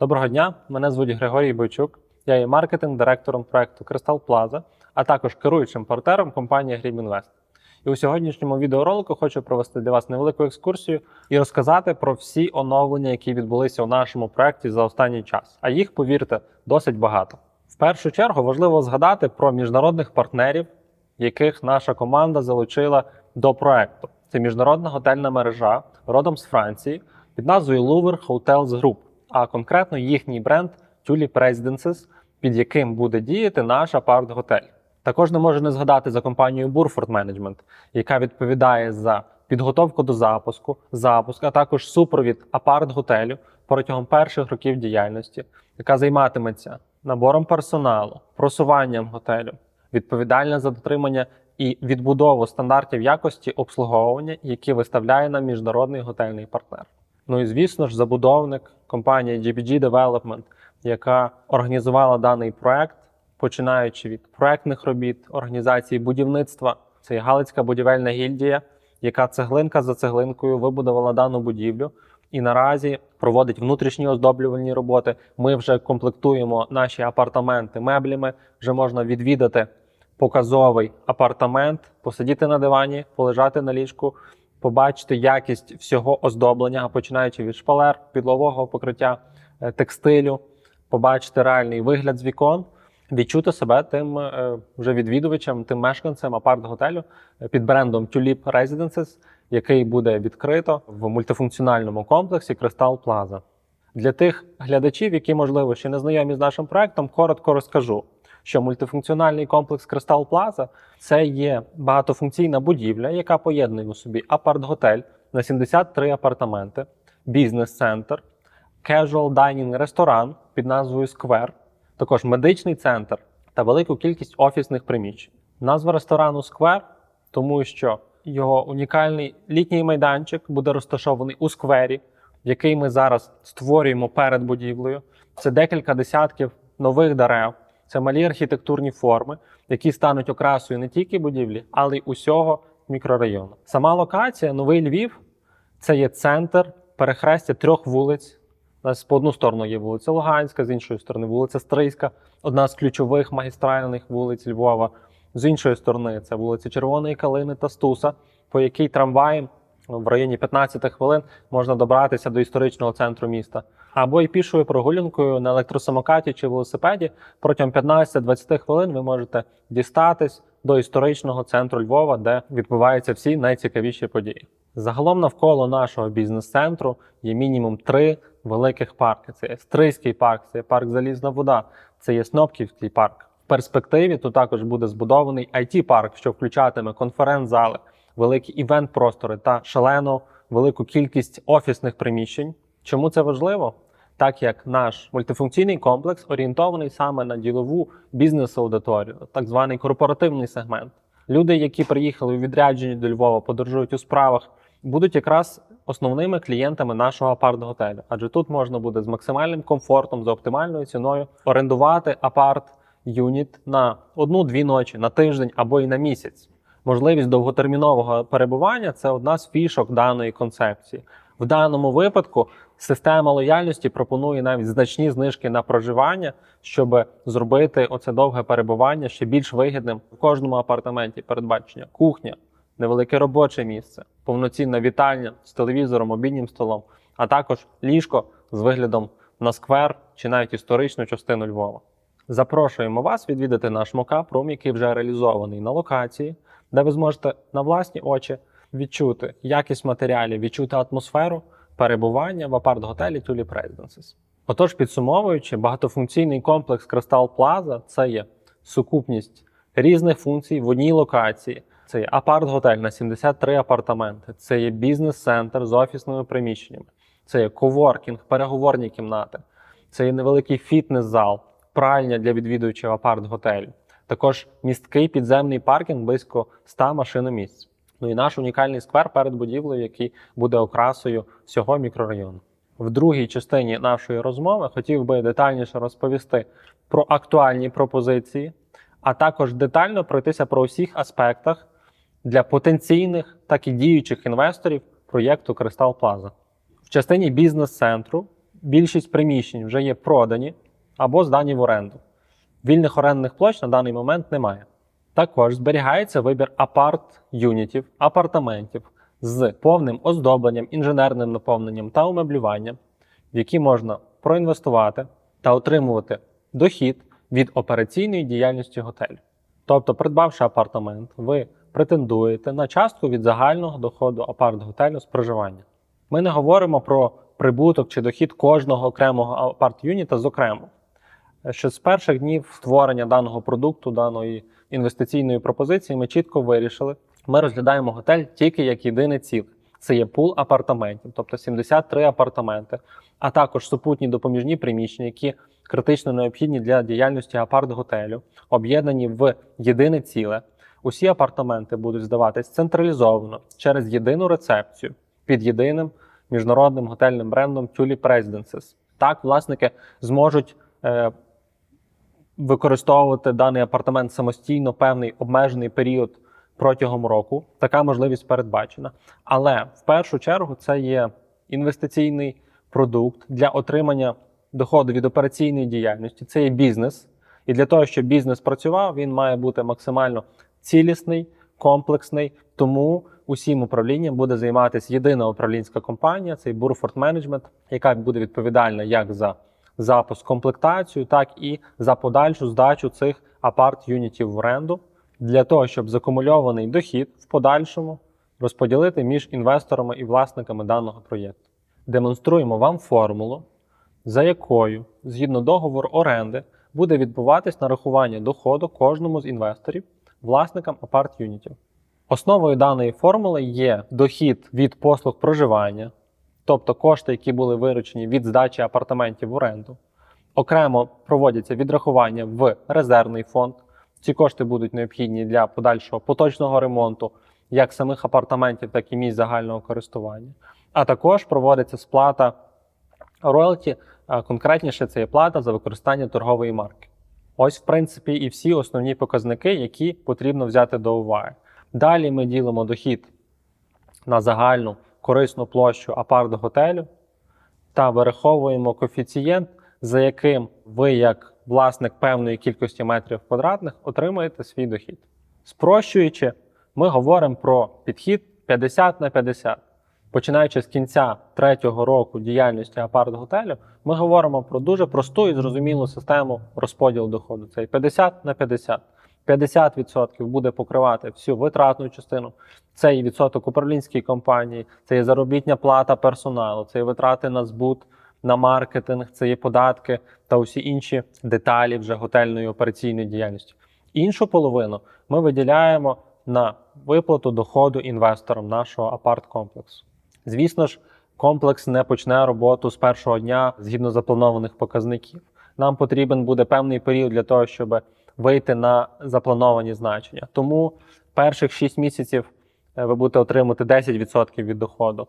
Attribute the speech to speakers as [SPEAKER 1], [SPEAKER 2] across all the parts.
[SPEAKER 1] Доброго дня, мене звуть Григорій Бойчук. Я є маркетинг-директором проекту Кристал Плаза, а також керуючим партнером компанії Грібінвест. І у сьогоднішньому відеоролику хочу провести для вас невелику екскурсію і розказати про всі оновлення, які відбулися у нашому проекті за останній час. А їх, повірте, досить багато. В першу чергу важливо згадати про міжнародних партнерів, яких наша команда залучила до проекту. Це міжнародна готельна мережа родом з Франції під назвою Louvre Hotels Group, а конкретно їхній бренд Tulip Residences, під яким буде діяти наш апарт-готель. Також не можу не згадати за компанію Burford Management, яка відповідає за підготовку до запуску, запуск, а також супровід апарт-готелю протягом перших років діяльності, яка займатиметься набором персоналу, просуванням готелю, відповідальна за дотримання і відбудову стандартів якості обслуговування, які виставляє нам міжнародний готельний партнер. Ну і звісно ж, забудовник компанія GBG Development, яка організувала даний проект, починаючи від проектних робіт, організації будівництва. Це Галицька будівельна гільдія, яка цеглинка за цеглинкою вибудувала дану будівлю. І наразі проводить внутрішні оздоблювальні роботи. Ми вже комплектуємо наші апартаменти меблями. Вже можна відвідати показовий апартамент, посидіти на дивані, полежати на ліжку, побачити якість всього оздоблення, починаючи від шпалер, підлового покриття, е, текстилю, побачити реальний вигляд з вікон, відчути себе тим е, вже відвідувачем, тим мешканцем апарт-готелю е, під брендом Tulip Residences, який буде відкрито в мультифункціональному комплексі Crystal Plaza. Для тих глядачів, які, можливо, ще не знайомі з нашим проектом, коротко розкажу, що мультифункціональний комплекс Crystal Plaza – це є багатофункційна будівля, яка поєднує у собі апарт-готель на 73 апартаменти, бізнес-центр, casual dining ресторан під назвою Square, також медичний центр та велику кількість офісних приміщень. Назва ресторану Square, тому що його унікальний літній майданчик буде розташований у сквері, який ми зараз створюємо перед будівлею. Це декілька десятків нових дерев, це малі архітектурні форми, які стануть окрасою не тільки будівлі, але й усього мікрорайону. Сама локація, новий Львів, це є центр перехрестя трьох вулиць. У нас по одну сторону є вулиця Луганська, з іншої сторони вулиця Стрийська, одна з ключових магістральних вулиць Львова. З іншої сторони це вулиця Червоної Калини та Стуса, по якій трамваєм в районі 15 хвилин можна добратися до історичного центру міста. Або й пішою прогулянкою на електросамокаті чи велосипеді протягом 15-20 хвилин ви можете дістатись до історичного центру Львова, де відбуваються всі найцікавіші події. Загалом навколо нашого бізнес-центру є мінімум три великих парки: це є Стрийський парк, це є парк Залізна вода, це є Снопківський парк. В перспективі тут також буде збудований it парк що включатиме конференц-зали, великі івент-простори та шалену велику кількість офісних приміщень. Чому це важливо? Так як наш мультифункційний комплекс орієнтований саме на ділову бізнес-аудиторію, так званий корпоративний сегмент. Люди, які приїхали у відрядженні до Львова, подорожують у справах, будуть якраз основними клієнтами нашого апарт-готелю. Адже тут можна буде з максимальним комфортом, за оптимальною ціною орендувати апарт-юніт на одну-дві ночі, на тиждень або й на місяць. Можливість довготермінового перебування це одна з фішок даної концепції. В даному випадку система лояльності пропонує навіть значні знижки на проживання, щоб зробити оце довге перебування ще більш вигідним. В кожному апартаменті передбачення кухня, невелике робоче місце, повноцінна вітальня з телевізором, обіднім столом, а також ліжко з виглядом на сквер чи навіть історичну частину Львова. Запрошуємо вас відвідати наш мокап-рум, який вже реалізований на локації, де ви зможете на власні очі відчути якість матеріалів, відчути атмосферу перебування в апарт-готелі Tulip Residences. Отож, підсумовуючи, багатофункційний комплекс Crystal Plaza – це є сукупність різних функцій в одній локації. Це є апарт-готель на 73 апартаменти, це є бізнес-центр з офісними приміщеннями, це є коворкінг, переговорні кімнати, це є невеликий фітнес-зал, пральня для відвідувачів апарт-готелю. Також місткий підземний паркінг близько 100 машиномісць. Ну і наш унікальний сквер перед будівлею, який буде окрасою всього мікрорайону. В другій частині нашої розмови хотів би детальніше розповісти про актуальні пропозиції, а також детально пройтися про усіх аспектах для потенційних, так і діючих інвесторів проєкту Кристал Плаза. В частині бізнес-центру більшість приміщень вже є продані або здані в оренду. Вільних орендних площ на даний момент немає. Також зберігається вибір апарт-юнітів, апартаментів з повним оздобленням, інженерним наповненням та умеблюванням, в які можна проінвестувати та отримувати дохід від операційної діяльності готелю. Тобто, придбавши апартамент, ви претендуєте на частку від загального доходу апарт-готелю з проживання. Ми не говоримо про прибуток чи дохід кожного окремого апарт-юніта зокремо. Ще з перших днів створення даного продукту, даної інвестиційної пропозиції, ми чітко вирішили, ми розглядаємо готель тільки як єдине ціле. Це є пул апартаментів, тобто 73 апартаменти, а також супутні допоміжні приміщення, які критично необхідні для діяльності апарт-готелю, об'єднані в єдине ціле. Усі апартаменти будуть здаватись централізовано через єдину рецепцію під єдиним міжнародним готельним брендом Tulip Residences. Так, власники зможуть е, використовувати даний апартамент самостійно певний обмежений період протягом року. Така можливість передбачена. Але в першу чергу це є інвестиційний продукт для отримання доходу від операційної діяльності. Це є бізнес. І для того, щоб бізнес працював, він має бути максимально цілісний, комплексний. Тому усім управлінням буде займатися єдина управлінська компанія, це Burford Management, яка буде відповідальна як за запуск комплектацію, так і за подальшу здачу цих апарт-юнітів в оренду для того, щоб закумульований дохід в подальшому розподілити між інвесторами і власниками даного проєкту. Демонструємо вам формулу, за якою, згідно договору оренди, буде відбуватись нарахування доходу кожному з інвесторів, власникам апарт-юнітів. Основою даної формули є дохід від послуг проживання, тобто кошти, які були виручені від здачі апартаментів в оренду. Окремо проводяться відрахування в резервний фонд. Ці кошти будуть необхідні для подальшого поточного ремонту як самих апартаментів, так і місць загального користування. А також проводиться сплата роялті, конкретніше це є плата за використання торгової марки. Ось, в принципі, і всі основні показники, які потрібно взяти до уваги. Далі ми ділимо дохід на загальну корисну площу апарт-готелю та вираховуємо коефіцієнт, за яким ви, як власник певної кількості метрів квадратних, отримаєте свій дохід. Спрощуючи, ми говоримо про підхід 50 на 50. Починаючи з кінця третього року діяльності апарт-готелю, ми говоримо про дуже просту і зрозумілу систему розподілу доходу. Це 50 на 50. 50% буде покривати всю витратну частину. Це і відсоток управлінської компанії, це є заробітня плата персоналу, це є витрати на збут, на маркетинг, це є податки та усі інші деталі вже готельної операційної діяльності. Іншу половину ми виділяємо на виплату доходу інвесторам нашого апарт-комплексу. Звісно ж, комплекс не почне роботу з першого дня згідно запланованих показників. Нам потрібен буде певний період для того, щоб вийти на заплановані значення. Тому перших 6 місяців е, ви будете отримувати 10% від доходу.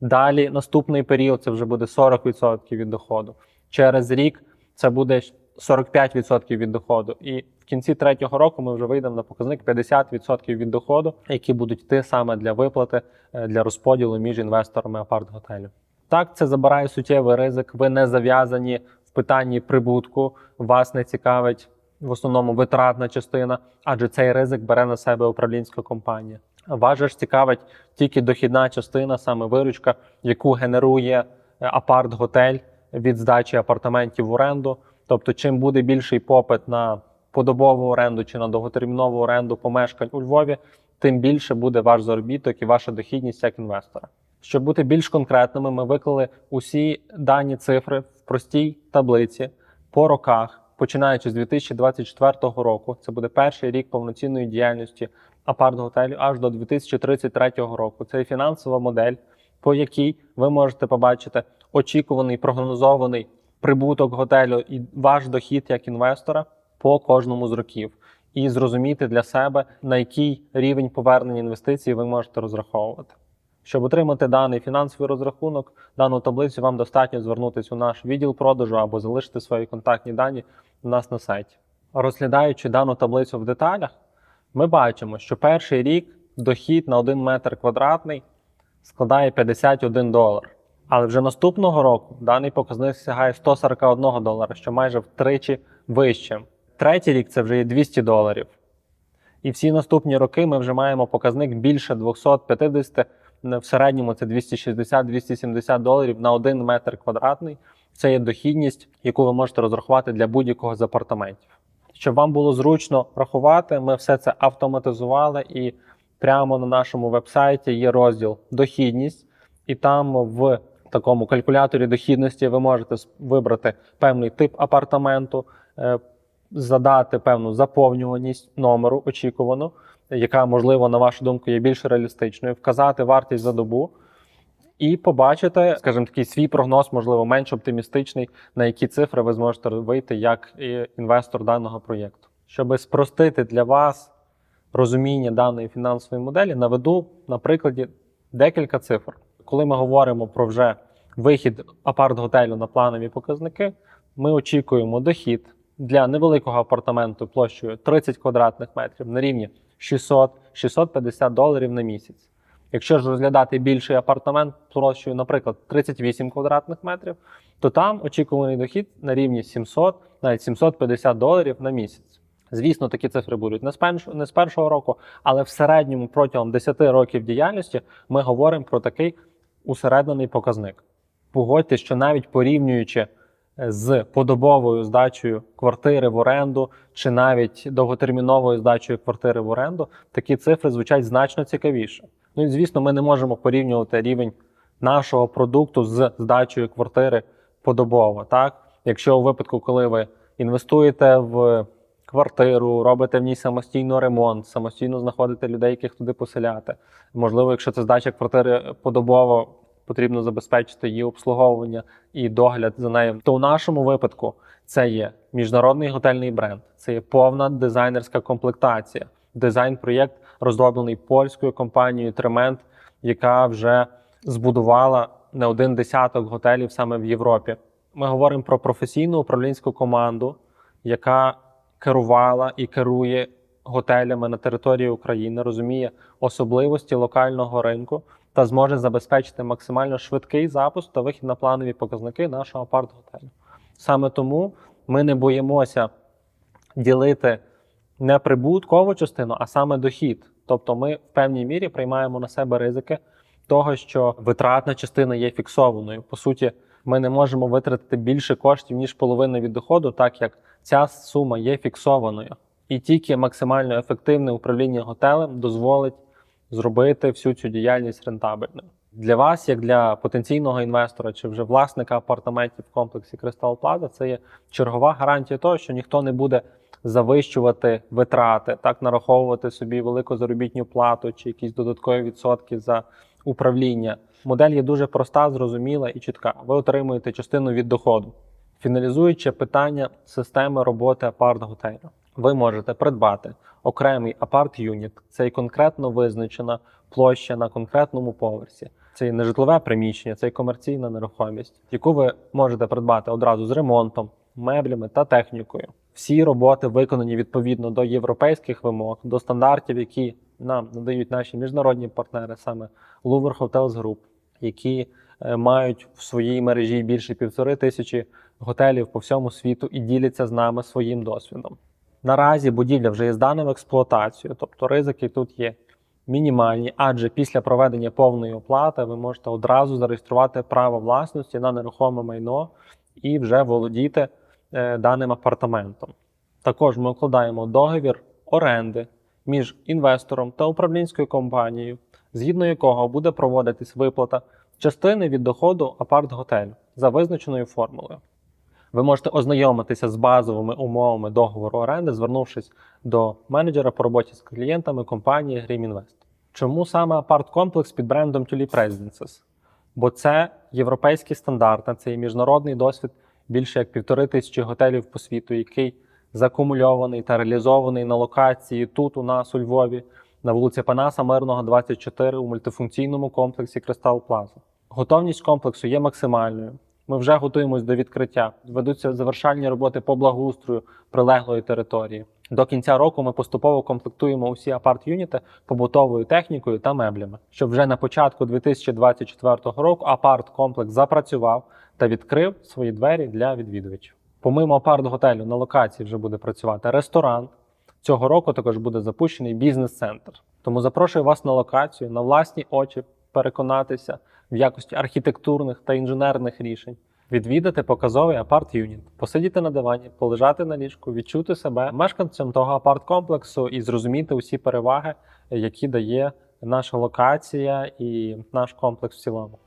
[SPEAKER 1] Далі наступний період це вже буде 40% від доходу. Через рік це буде 45% від доходу. І в кінці третього року ми вже вийдемо на показник 50% від доходу, які будуть йти саме для виплати е, для розподілу між інвесторами апарт-готелю. Так, це забирає суттєвий ризик. Ви не зав'язані в питанні прибутку, вас не цікавить в основному витратна частина, адже цей ризик бере на себе управлінська компанія. Вас же ж цікавить тільки дохідна частина, саме виручка, яку генерує е, апарт-готель від здачі апартаментів в оренду. Тобто, чим буде більший попит на подобову оренду чи на довготермінову оренду помешкань у Львові, тим більше буде ваш заробіток і ваша дохідність як інвестора. Щоб бути більш конкретними, ми виклали усі дані цифри в простій таблиці по роках, починаючи з 2024 року. Це буде перший рік повноцінної діяльності апарт-готелю аж до 2033 року. Це фінансова модель, по якій ви можете побачити очікуваний прогнозований прибуток готелю і ваш дохід як інвестора по кожному з років, і зрозуміти для себе, на який рівень повернення інвестицій ви можете розраховувати. Щоб отримати даний фінансовий розрахунок, дану таблицю вам достатньо звернутися у наш відділ продажу або залишити свої контактні дані у нас на сайті. Розглядаючи дану таблицю в деталях, ми бачимо, що перший рік дохід на 1 метр квадратний складає 51 долар. Але вже наступного року даний показник сягає 141 долара, що майже втричі вище. Третій рік це вже є 200 доларів. І всі наступні роки ми вже маємо показник більше 250, в середньому це 260-270 доларів на 1 метр квадратний. Це є дохідність, яку ви можете розрахувати для будь-якого з апартаментів. Щоб вам було зручно рахувати, ми все це автоматизували і прямо на нашому вебсайті є розділ дохідність, і там в такому калькуляторі дохідності ви можете вибрати певний тип апартаменту, е, задати певну заповнюваність номеру очікувану, яка, можливо, на вашу думку, є більш реалістичною, вказати вартість за добу. І побачите, скажімо, такий свій прогноз, можливо, менш оптимістичний, на які цифри ви зможете вийти як інвестор даного проєкту. Щоб спростити для вас розуміння даної фінансової моделі, наведу на прикладі декілька цифр. Коли ми говоримо про вже вихід апарт-готелю на планові показники, ми очікуємо дохід для невеликого апартаменту площею 30 квадратних метрів на рівні 600-650 доларів на місяць. Якщо ж розглядати більший апартамент площею, наприклад, 38 квадратних метрів, то там очікуваний дохід на рівні 700, навіть 750 доларів на місяць. Звісно, такі цифри будуть не з, першого року, але в середньому протягом 10 років діяльності ми говоримо про такий усереднений показник. Погодьте, що навіть порівнюючи з подобовою здачею квартири в оренду чи навіть довготерміновою здачею квартири в оренду, такі цифри звучать значно цікавіше. Ну і звісно, ми не можемо порівнювати рівень нашого продукту з здачею квартири подобово. Так, якщо у випадку, коли ви інвестуєте в квартиру, робите в ній самостійно ремонт, самостійно знаходите людей, яких туди поселяти. Можливо, якщо це здача квартири подобово, потрібно забезпечити її обслуговування і догляд за нею. То у нашому випадку це є міжнародний готельний бренд, це є повна дизайнерська комплектація. Дизайн-проєкт розроблений польською компанією Тремент, яка вже збудувала не один десяток готелів саме в Європі. Ми говоримо про професійну управлінську команду, яка керувала і керує готелями на території України, розуміє особливості локального ринку та зможе забезпечити максимально швидкий запуск та вихід на планові показники нашого апарт-готелю. Саме тому ми не боїмося ділити не прибуткову частину, а саме дохід. Тобто ми в певній мірі приймаємо на себе ризики того, що витратна частина є фіксованою. По суті, ми не можемо витратити більше коштів, ніж половина від доходу, так як ця сума є фіксованою. І тільки максимально ефективне управління готелем дозволить зробити всю цю діяльність рентабельною. Для вас, як для потенційного інвестора чи вже власника апартаментів в комплексі Кристал Плаза, це є чергова гарантія того, що ніхто не буде завищувати витрати, так нараховувати собі велику заробітну плату чи якісь додаткові відсотки за управління. Модель є дуже проста, зрозуміла і чітка. Ви отримуєте частину від доходу. Фіналізуючи питання системи роботи апарт-готелю, ви можете придбати окремий апарт-юніт. Це і конкретно визначена площа на конкретному поверсі. Це і нежитлове приміщення, це і комерційна нерухомість, яку ви можете придбати одразу з ремонтом, меблями та технікою. Всі роботи виконані відповідно до європейських вимог, до стандартів, які нам надають наші міжнародні партнери, саме Louvre Hotels Group, які е, мають в своїй мережі більше півтори тисячі готелів по всьому світу і діляться з нами своїм досвідом. Наразі будівля вже є здана в експлуатацію, тобто ризики тут є мінімальні, адже після проведення повної оплати ви можете одразу зареєструвати право власності на нерухоме майно і вже володіти е, даним апартаментом. Також ми укладаємо договір оренди між інвестором та управлінською компанією, згідно якого буде проводитись виплата частини від доходу апарт-готелю за визначеною формулою. Ви можете ознайомитися з базовими умовами договору оренди, звернувшись до менеджера по роботі з клієнтами компанії Grim Invest. Чому саме апарт-комплекс під брендом Tulip Residences? Бо це європейські стандарти, це і міжнародний досвід більше як півтори тисячі готелів по світу, який закумульований та реалізований на локації тут у нас у Львові, на вулиці Панаса Мирного, 24 у мультифункційному комплексі Кристал Плаза. Готовність комплексу є максимальною. Ми вже готуємось до відкриття. Ведуться завершальні роботи по благоустрою прилеглої території. До кінця року ми поступово комплектуємо усі апарт-юніти побутовою технікою та меблями, щоб вже на початку 2024 року апарт-комплекс запрацював та відкрив свої двері для відвідувачів. Помимо апарт-готелю на локації вже буде працювати ресторан. Цього року також буде запущений бізнес-центр. Тому запрошую вас на локацію на власні очі переконатися в якості архітектурних та інженерних рішень, відвідати показовий апарт-юніт, посидіти на дивані, полежати на ліжку, відчути себе мешканцем того апарт-комплексу і зрозуміти усі переваги, які дає наша локація і наш комплекс в цілому.